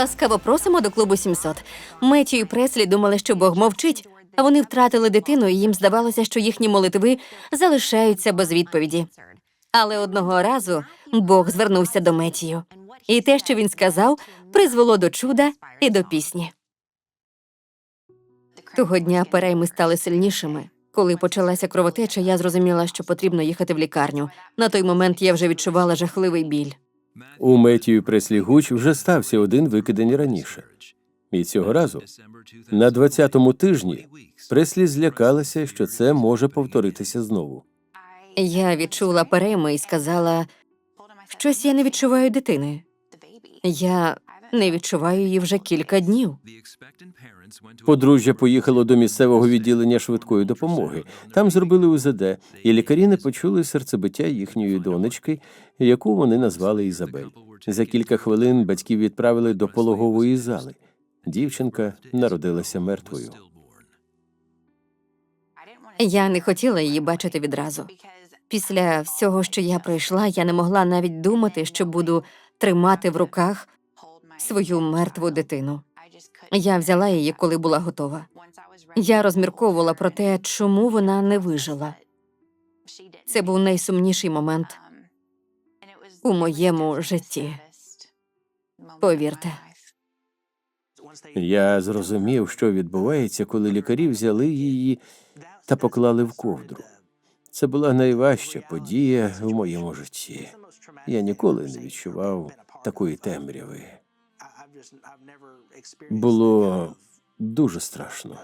Ласкаво просимо до клубу 700. Меттю і Преслі думали, що Бог мовчить, а вони втратили дитину, і їм здавалося, що їхні молитви залишаються без відповіді. Але одного разу Бог звернувся до Меттію. І те, що він сказав, призвело до чуда і до пісні. Того дня перейми стали сильнішими. Коли почалася кровотеча, я зрозуміла, що потрібно їхати в лікарню. На той момент я вже відчувала жахливий біль. У Метію Преслі Гуч вже стався один викидень раніше. І цього разу, на 20-му тижні, Преслі злякалася, що це може повторитися знову. Я відчула перейми і сказала: щось я не відчуваю дитини. Я не відчуваю її вже кілька днів. Подружжя поїхало до місцевого відділення швидкої допомоги. Там зробили УЗД, і лікарі не почули серцебиття їхньої донечки, яку вони назвали Ізабель. За кілька хвилин батьків відправили до пологової зали. Дівчинка народилася мертвою. Я не хотіла її бачити відразу. Після всього, що я пройшла, я не могла навіть думати, що буду тримати в руках свою мертву дитину. Я взяла її, коли була готова. Я розмірковувала про те, чому вона не вижила. Це був найсумніший момент у моєму житті. Повірте. Я зрозумів, що відбувається, коли лікарі взяли її та поклали в ковдру. Це була найважча подія в моєму житті. Я ніколи не відчував такої темряви. Було дуже страшно.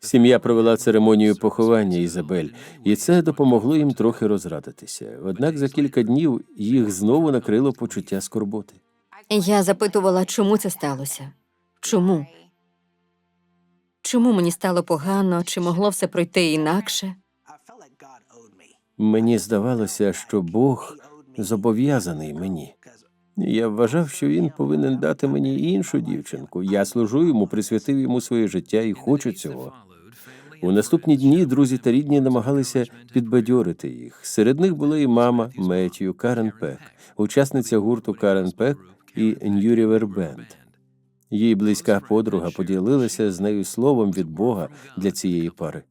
Сім'я провела церемонію поховання Ізабель, і це допомогло їм трохи розрадитися. Однак за кілька днів їх знову накрило почуття скорботи. Я запитувала, чому це сталося? Чому? Чому мені стало погано? Чи могло все пройти інакше? Мені здавалося, що Бог зобов'язаний мені. Я вважав, що він повинен дати мені іншу дівчинку. Я служу йому, присвятив йому своє життя і хочу цього. У наступні дні друзі та рідні намагалися підбадьорити їх. Серед них була і мама Меттію Карен Пек, учасниця гурту Карен Пек і New River Band. Її близька подруга поділилася з нею словом від Бога для цієї пари.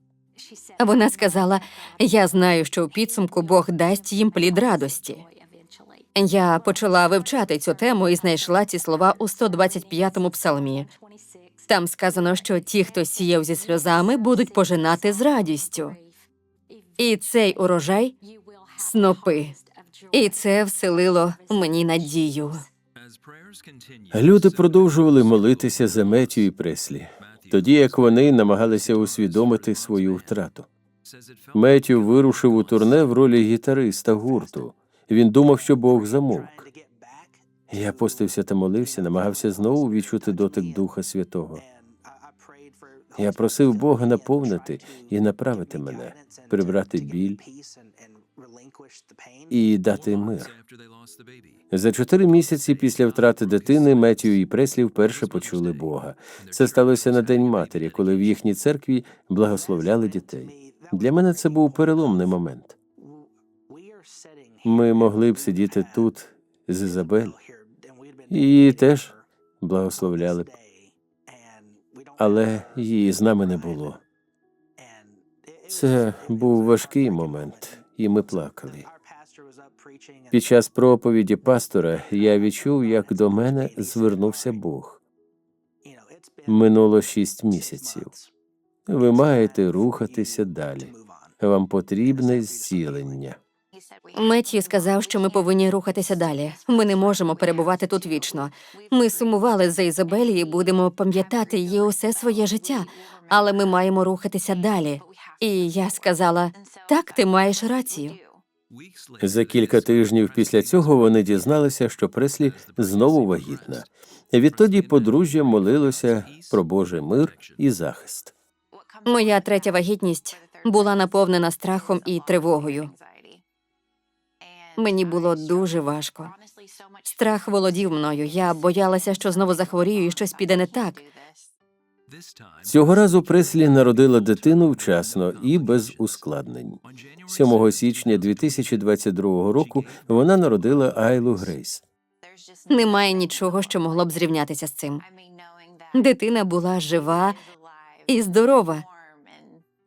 Вона сказала: Я знаю, що у підсумку Бог дасть їм плід радості. Я почала вивчати цю тему і знайшла ці слова у 125-му псалмі. Там сказано, що ті, хто сіяв зі сльозами, будуть пожинати з радістю. І цей урожай снопи. І це вселило мені надію. Люди продовжували молитися за Меттю і Преслі, тоді як вони намагалися усвідомити свою втрату. Меттю вирушив у турне в ролі гітариста гурту. Він думав, що Бог замовк. Я постився та молився, намагався знову відчути дотик Духа Святого. Я просив Бога наповнити і направити мене, прибрати біль і дати мир. За чотири місяці після втрати дитини Меттю і Преслі вперше почули Бога. Це сталося на День матері, коли в їхній церкві благословляли дітей. Для мене це був переломний момент. Ми могли б сидіти тут з Ізабель її теж благословляли б, але її з нами не було. Це був важкий момент, і ми плакали. Під час проповіді пастора я відчув, як до мене звернувся Бог. Минуло шість місяців. Ви маєте рухатися далі. Вам потрібне зцілення. Меттію сказав, що ми повинні рухатися далі. Ми не можемо перебувати тут вічно. Ми сумували за Ізабелі і будемо пам'ятати її усе своє життя, але ми маємо рухатися далі. І я сказала: так, ти маєш рацію. За кілька тижнів після цього вони дізналися, що Преслі знову вагітна. Відтоді подружжя молилося про Божий мир і захист. Моя третя вагітність була наповнена страхом і тривогою. Мені було дуже важко. Страх володів мною. Я боялася, що знову захворію і щось піде не так. Цього разу Преслі народила дитину вчасно і без ускладнень. 7 січня 2022 року вона народила Айлу Грейс. Немає нічого, що могло б зрівнятися з цим. Дитина була жива і здорова,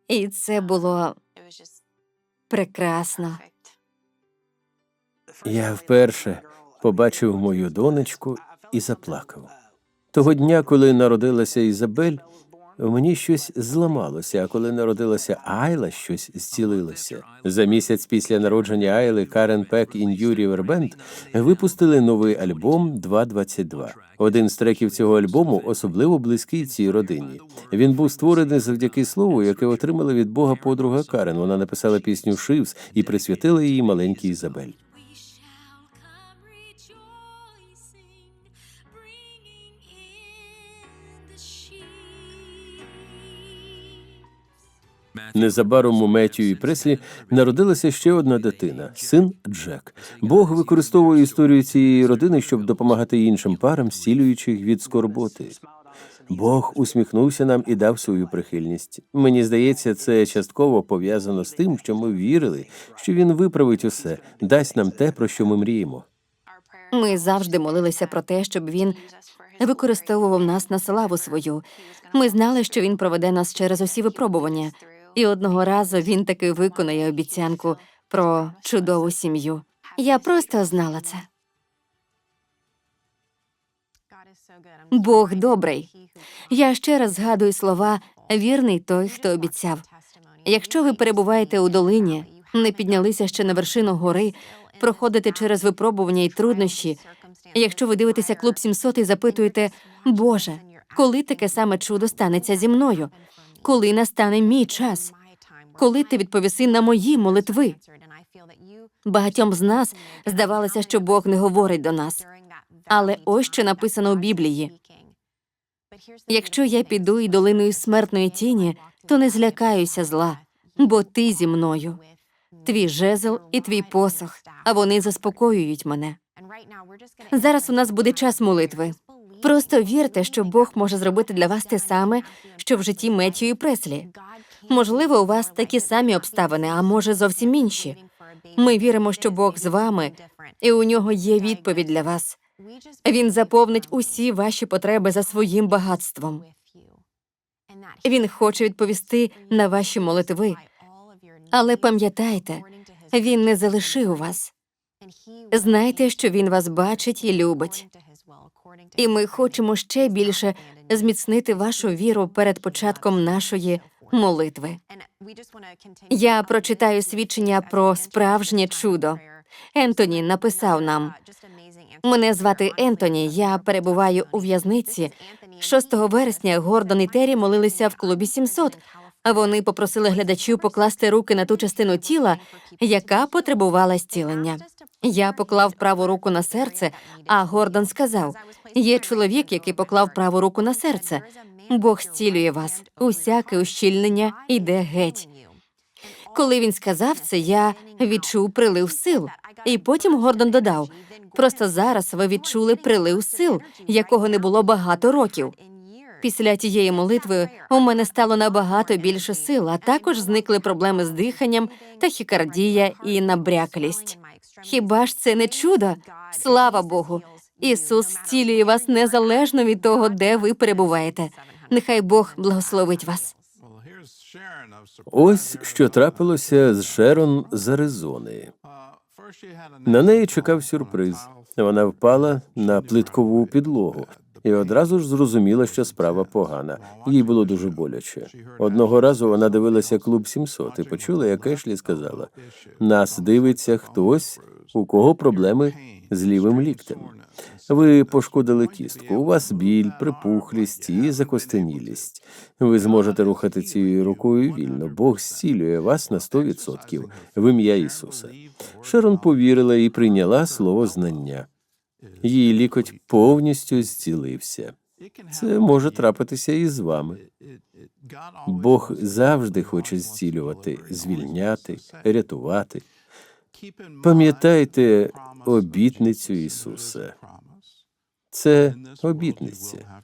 і це було прекрасно. Я вперше побачив мою донечку і заплакав. Того дня, коли народилася Ізабель, мені щось зламалося, а коли народилася Айла, щось зцілилося. За місяць після народження Айли Карен Пек і Нью Рівербенд випустили новий альбом 2.22. Один з треків цього альбому особливо близький цій родині. Він був створений завдяки слову, яке отримала від Бога подруга Карен. Вона написала пісню Шивс і присвятила її маленькій Ізабель. Незабаром у Меттю і Преслі народилася ще одна дитина син Джек. Бог використовує історію цієї родини, щоб допомагати іншим парам, зцілюючи від скорботи. Бог усміхнувся нам і дав свою прихильність. Мені здається, це частково пов'язано з тим, що ми вірили, що він виправить усе, дасть нам те, про що ми мріємо. Ми завжди молилися про те, щоб він використовував нас на славу свою. Ми знали, що він проведе нас через усі випробування, і одного разу він таки виконає обіцянку про чудову сім'ю. Я просто знала це. Бог добрий. Я ще раз згадую слова вірний той, хто обіцяв. Якщо ви перебуваєте у долині, не піднялися ще на вершину гори, проходите через випробування і труднощі. Якщо ви дивитеся клуб 700 і запитуєте, Боже, коли таке саме чудо станеться зі мною? Коли настане мій час? Коли ти відповіси на мої молитви? Багатьом з нас здавалося, що Бог не говорить до нас. Але ось що написано у Біблії. Якщо я піду і долиною смертної тіні, то не злякаюся зла, бо ти зі мною. Твій жезл і твій посох, а вони заспокоюють мене. Зараз у нас буде час молитви. Просто вірте, що Бог може зробити для вас те саме, що в житті Меттію і Преслі. Можливо, у вас такі самі обставини, а може зовсім інші. Ми віримо, що Бог з вами, і у нього є відповідь для вас. Він заповнить усі ваші потреби за своїм багатством. Він хоче відповісти на ваші молитви. Але пам'ятайте, він не залишив вас. Знайте, що він вас бачить і любить. І ми хочемо ще більше зміцнити вашу віру перед початком нашої молитви. Я прочитаю свідчення про справжнє чудо. Ентоні написав нам. Мене звати Ентоні. Я перебуваю у в'язниці. 6 вересня Гордон і Террі молилися в клубі 700, а вони попросили глядачів покласти руки на ту частину тіла, яка потребувала зцілення. Я поклав праву руку на серце, а Гордон сказав: є чоловік, який поклав праву руку на серце. Бог зцілює вас. Усяке ущільнення йде геть. Коли він сказав це, я відчув прилив сил. І потім Гордон додав: просто зараз ви відчули прилив сил, якого не було багато років. Після тієї молитви у мене стало набагато більше сил, а також зникли проблеми з диханням, тахікардія і набряклість. Хіба ж це не чудо? Слава Богу! Ісус зцілює вас незалежно від того, де ви перебуваєте. Нехай Бог благословить вас. Ось що трапилося з Шерон з Аризони. На неї чекав сюрприз. Вона впала на плиткову підлогу і одразу ж зрозуміла, що справа погана. Їй було дуже боляче. Одного разу вона дивилася клуб 700 і почула, як Ешлі сказала: нас дивиться хтось, у кого проблеми з лівим ліктем. Ви пошкодили кістку. У вас біль, припухлість і закостенілість. Ви зможете рухати цією рукою вільно. Бог зцілює вас на 100% в ім'я Ісуса. Шерон повірила і прийняла слово знання. Її лікоть повністю зцілився. Це може трапитися і з вами. Бог завжди хоче зцілювати, звільняти, рятувати. Пам'ятайте обітницю Ісуса. Це обітниця.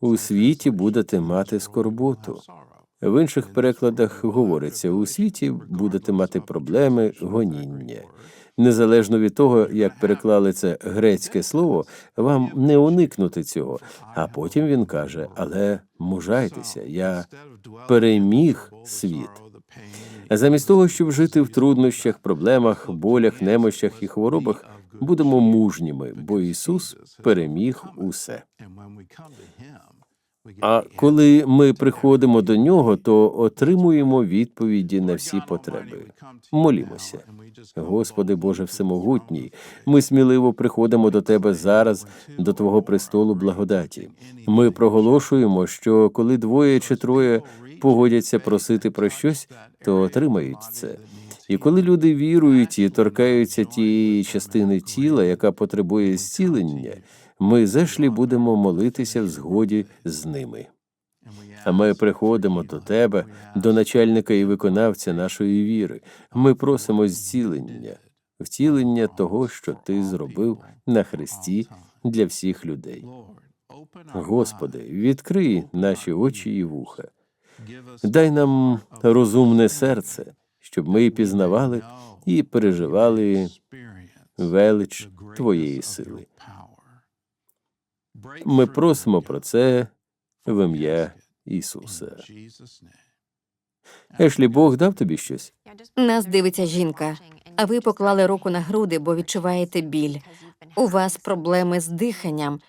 У світі будете мати скорботу. В інших перекладах говориться: у світі будете мати проблеми, гоніння. Незалежно від того, як переклали це грецьке слово, вам не уникнути цього. А потім він каже: але мужайтеся, я переміг світ. Замість того, щоб жити в труднощах, проблемах, болях, немощах і хворобах, будемо мужніми, бо Ісус переміг усе. А коли ми приходимо до нього, то отримуємо відповіді на всі потреби. Молімося. Господи Боже Всемогутній, ми сміливо приходимо до Тебе зараз, до Твого престолу благодаті. Ми проголошуємо, що коли двоє чи троє погодяться просити про щось, то отримають це. І коли люди вірують і торкаються тієї частини тіла, яка потребує зцілення, ми зешлі будемо молитися в згоді з ними. А ми приходимо до тебе, до начальника і виконавця нашої віри. Ми просимо зцілення, втілення того, що ти зробив на Христі для всіх людей. Господи, відкрий наші очі і вуха. Дай нам розумне серце, щоб ми пізнавали і переживали велич Твоєї сили. Ми просимо про це в ім'я Ісуса. Ешлі, Бог дав тобі щось? Нас дивиться жінка, а ви поклали руку на груди, бо відчуваєте біль. У вас проблеми з диханням.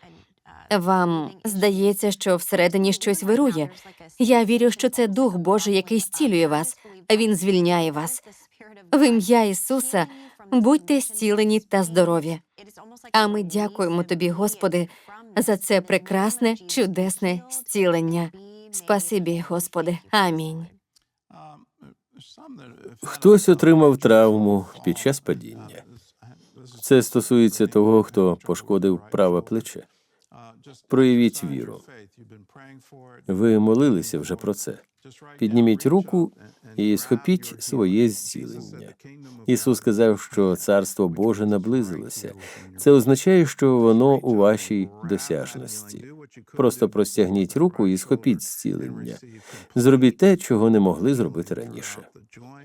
Вам здається, що всередині щось вирує. Я вірю, що це Дух Божий, який зцілює вас. Він звільняє вас. В ім'я Ісуса будьте зцілені та здорові. А ми дякуємо тобі, Господи, за це прекрасне, чудесне зцілення. Спасибі, Господи. Амінь. Хтось отримав травму під час падіння. Це стосується того, хто пошкодив праве плече. Проявіть віру. Ви молилися вже про це. Підніміть руку і схопіть своє зцілення. Ісус сказав, що Царство Боже наблизилося. Це означає, що воно у вашій досяжності. Просто простягніть руку і схопіть зцілення. Зробіть те, чого не могли зробити раніше.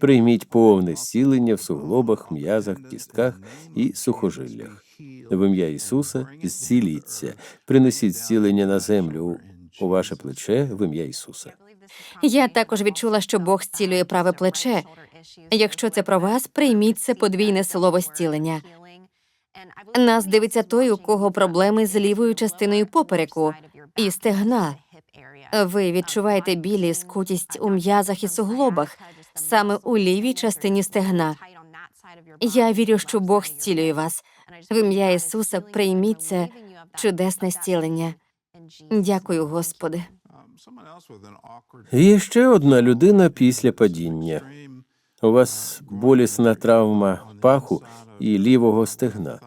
Прийміть повне зцілення в суглобах, м'язах, кістках і сухожиллях. В ім'я Ісуса зціліться, принесіть зцілення на землю у ваше плече в ім'я Ісуса. Я також відчула, що Бог зцілює праве плече. Якщо це про вас, прийміть це подвійне слово зцілення. Нас дивиться той, у кого проблеми з лівою частиною попереку і стегна. Ви відчуваєте білі скутість у м'язах і суглобах, саме у лівій частині стегна. Я вірю, що Бог зцілює вас. В ім'я Ісуса прийміть це чудесне зцілення. Дякую, Господи. Є ще одна людина після падіння. У вас болісна травма паху і лівого стегна.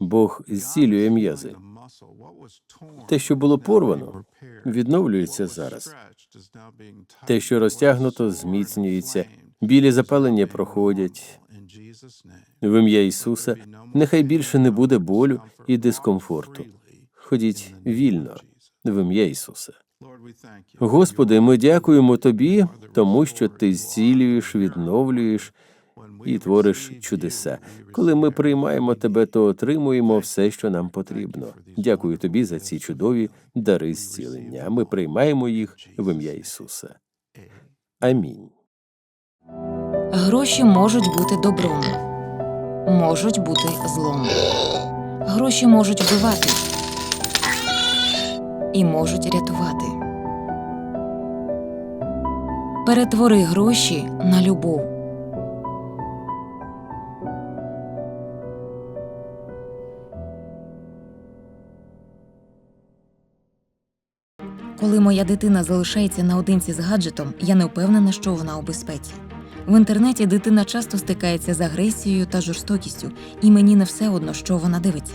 Бог зцілює м'язи. Те, що було порвано, відновлюється зараз. Те, що розтягнуто, зміцнюється. Білі запалення проходять. В ім'я Ісуса нехай більше не буде болю і дискомфорту. Ходіть вільно в ім'я Ісуса. Господи, ми дякуємо Тобі, тому що Ти зцілюєш, відновлюєш і твориш чудеса. Коли ми приймаємо Тебе, то отримуємо все, що нам потрібно. Дякую Тобі за ці чудові дари зцілення. Ми приймаємо їх в ім'я Ісуса. Амінь. Гроші можуть бути добром, можуть бути злом. Гроші можуть вбивати і можуть рятувати. Перетвори гроші на любов. Коли моя дитина залишається наодинці з гаджетом, я не впевнена, що вона у безпеці. В інтернеті дитина часто стикається з агресією та жорстокістю, і мені не все одно, що вона дивиться.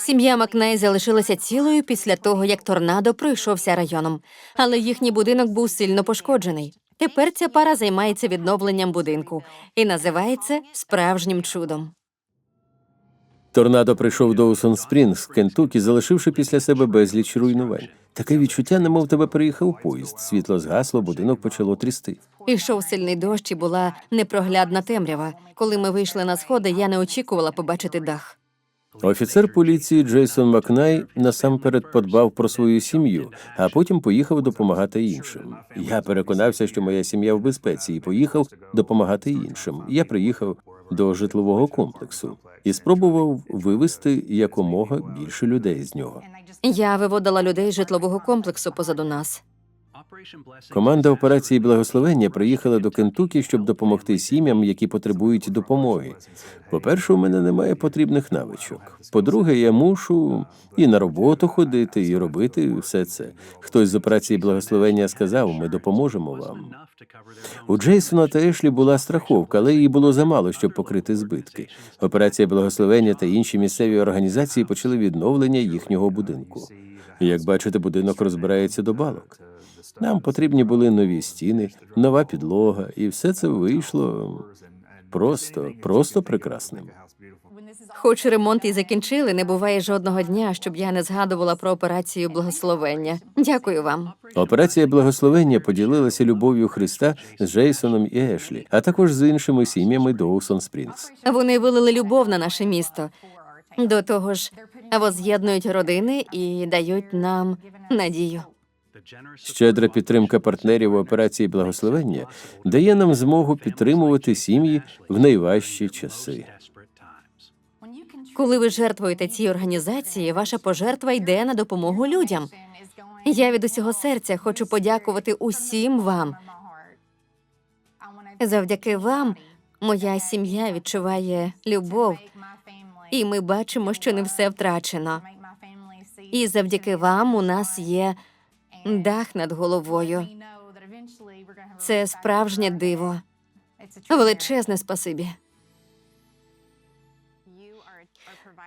Сім'я Макней залишилася цілою після того, як торнадо пройшовся районом, але їхній будинок був сильно пошкоджений. Тепер ця пара займається відновленням будинку і називається справжнім чудом. Торнадо прийшов до Усон Спрінгс, Кентукі, залишивши після себе безліч руйнувань. Таке відчуття, немов тебе приїхав поїзд. Світло згасло, будинок почало трясти. Ішов сильний дощ і була непроглядна темрява. Коли ми вийшли на сходи, я не очікувала побачити дах. Офіцер поліції Джейсон Макнай насамперед подбав про свою сім'ю, а потім поїхав допомагати іншим. Я переконався, що моя сім'я в безпеці, і поїхав допомагати іншим. Я приїхав до житлового комплексу і спробував вивести якомога більше людей з нього. Я виводила людей з житлового комплексу позаду нас. Команда операції благословення приїхала до Кентукі, щоб допомогти сім'ям, які потребують допомоги. По-перше, у мене немає потрібних навичок. По-друге, я мушу і на роботу ходити, і робити все це. Хтось з операції благословення сказав: ми допоможемо вам. У Джейсона та Ешлі була страховка, але її було замало, щоб покрити збитки. Операція благословення та інші місцеві організації почали відновлення їхнього будинку. Як бачите, будинок розбирається до балок. Нам потрібні були нові стіни, нова підлога, і все це вийшло просто, просто прекрасним. Хоч ремонт і закінчили, не буває жодного дня, щоб я не згадувала про операцію благословення. Дякую вам. Операція благословення поділилася любов'ю Христа з Джейсоном і Ешлі, а також з іншими сім'ями Доусон Спрінгс. Вони вилили любов на наше місто. До того ж, воз'єднують родини і дають нам надію. Щедра підтримка партнерів у операції благословення дає нам змогу підтримувати сім'ї в найважчі часи. Коли ви жертвуєте цій організації, ваша пожертва йде на допомогу людям. Я від усього серця хочу подякувати усім вам. Завдяки вам моя сім'я відчуває любов, і ми бачимо, що не все втрачено. І завдяки вам у нас є дах над головою. Це справжнє диво. Величезне спасибі.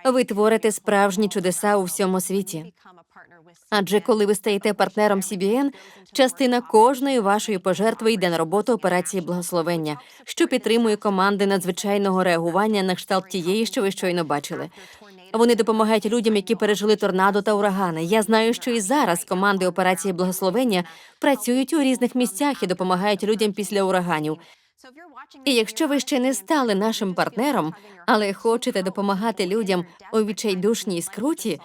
Ви творите справжні чудеса у всьому світі. Адже коли ви стаєте партнером CBN, частина кожної вашої пожертви йде на роботу операції благословення, що підтримує команди надзвичайного реагування на кшталт тієї, що ви щойно бачили. Вони допомагають людям, які пережили торнадо та урагани. Я знаю, що і зараз команди операції благословення працюють у різних місцях і допомагають людям після ураганів. І якщо ви ще не стали нашим партнером, але хочете допомагати людям у відчайдушній скруті,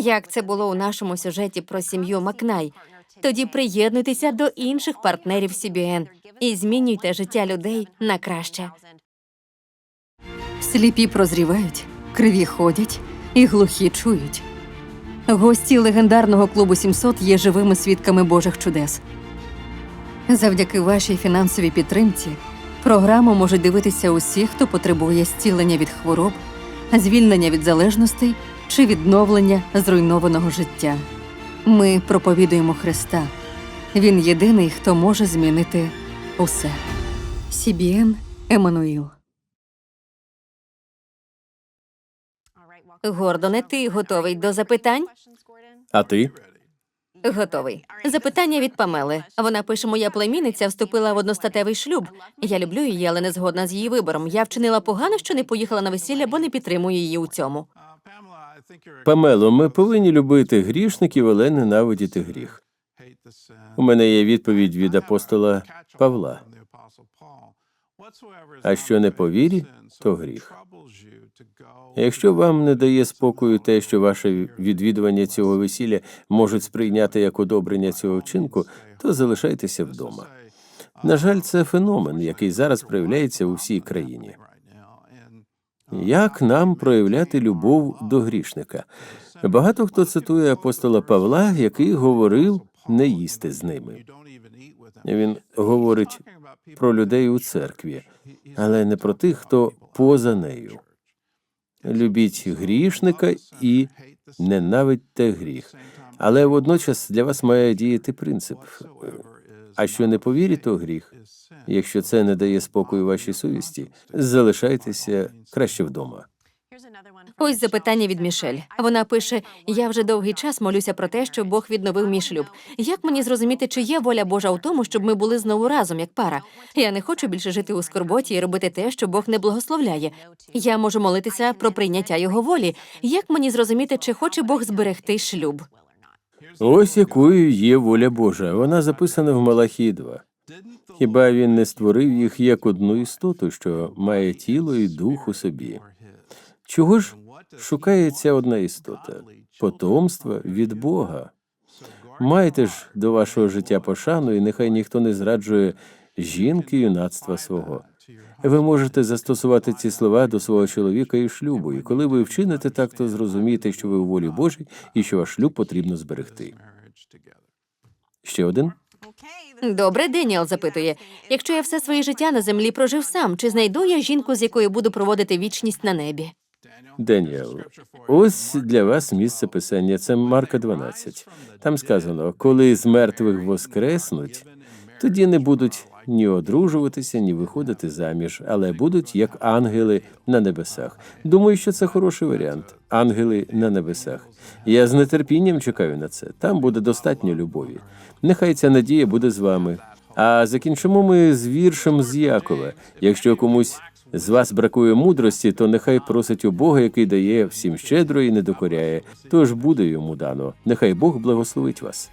як це було у нашому сюжеті про сім'ю Макнай, тоді приєднуйтеся до інших партнерів CBN і змінюйте життя людей на краще. Сліпі прозрівають, криві ходять і глухі чують. Гості легендарного клубу 700 є живими свідками Божих чудес. Завдяки вашій фінансовій підтримці програму можуть дивитися усі, хто потребує зцілення від хвороб, звільнення від залежностей чи відновлення зруйнованого життя. Ми проповідуємо Христа. Він єдиний, хто може змінити усе. CBN Еммануїл. Гордоне, ти готовий до запитань? А ти? Готовий. Запитання від Памели. Вона пише: моя племінниця вступила в одностатевий шлюб. Я люблю її, але не згодна з її вибором. Я вчинила погано, що не поїхала на весілля, бо не підтримую її у цьому. Памело, ми повинні любити грішників, але ненавидіти гріх. У мене є відповідь від апостола Павла. А що не по вірі, то гріх. Якщо вам не дає спокою те, що ваше відвідування цього весілля можуть сприйняти як одобрення цього вчинку, то залишайтеся вдома. На жаль, це феномен, який зараз проявляється у всій країні. Як нам проявляти любов до грішника? Багато хто цитує апостола Павла, який говорив не їсти з ними. Він говорить про людей у церкві, але не про тих, хто поза нею. Любіть грішника і ненавидьте гріх. Але водночас для вас має діяти принцип. А що не по вірі, то гріх. Якщо це не дає спокою вашій совісті, залишайтеся краще вдома. Ось запитання від Мішель. Вона пише: Я вже довгий час молюся про те, щоб Бог відновив мій шлюб. Як мені зрозуміти, чи є воля Божа у тому, щоб ми були знову разом, як пара? Я не хочу більше жити у скорботі і робити те, що Бог не благословляє. Я можу молитися про прийняття його волі. Як мені зрозуміти, чи хоче Бог зберегти шлюб? Ось якою є воля Божа. Вона записана в Малахії 2. Хіба він не створив їх як одну істоту, що має тіло і дух у собі? Чого ж шукає ця одна істота? Потомства від Бога. Майте ж до вашого життя пошану, і нехай ніхто не зраджує жінки юнацтва свого. Ви можете застосувати ці слова до свого чоловіка і шлюбу, і коли ви вчините так, то зрозумієте, що ви у волі Божій і що ваш шлюб потрібно зберегти. Ще один. Добре, Деніел запитує: якщо я все своє життя на землі прожив сам, чи знайду я жінку, з якою буду проводити вічність на небі? Деніел, ось для вас місце писання. Це Марка 12. Там сказано: коли з мертвих воскреснуть, тоді не будуть ні одружуватися, ні виходити заміж, але будуть як ангели на небесах. Думаю, що це хороший варіант. Ангели на небесах. Я з нетерпінням чекаю на це. Там буде достатньо любові. Нехай ця надія буде з вами. А закінчимо ми з віршем з Якова. Якщо комусь з вас бракує мудрості, то нехай просить у Бога, який дає всім щедро і не докоряє. Тож буде йому дано. Нехай Бог благословить вас.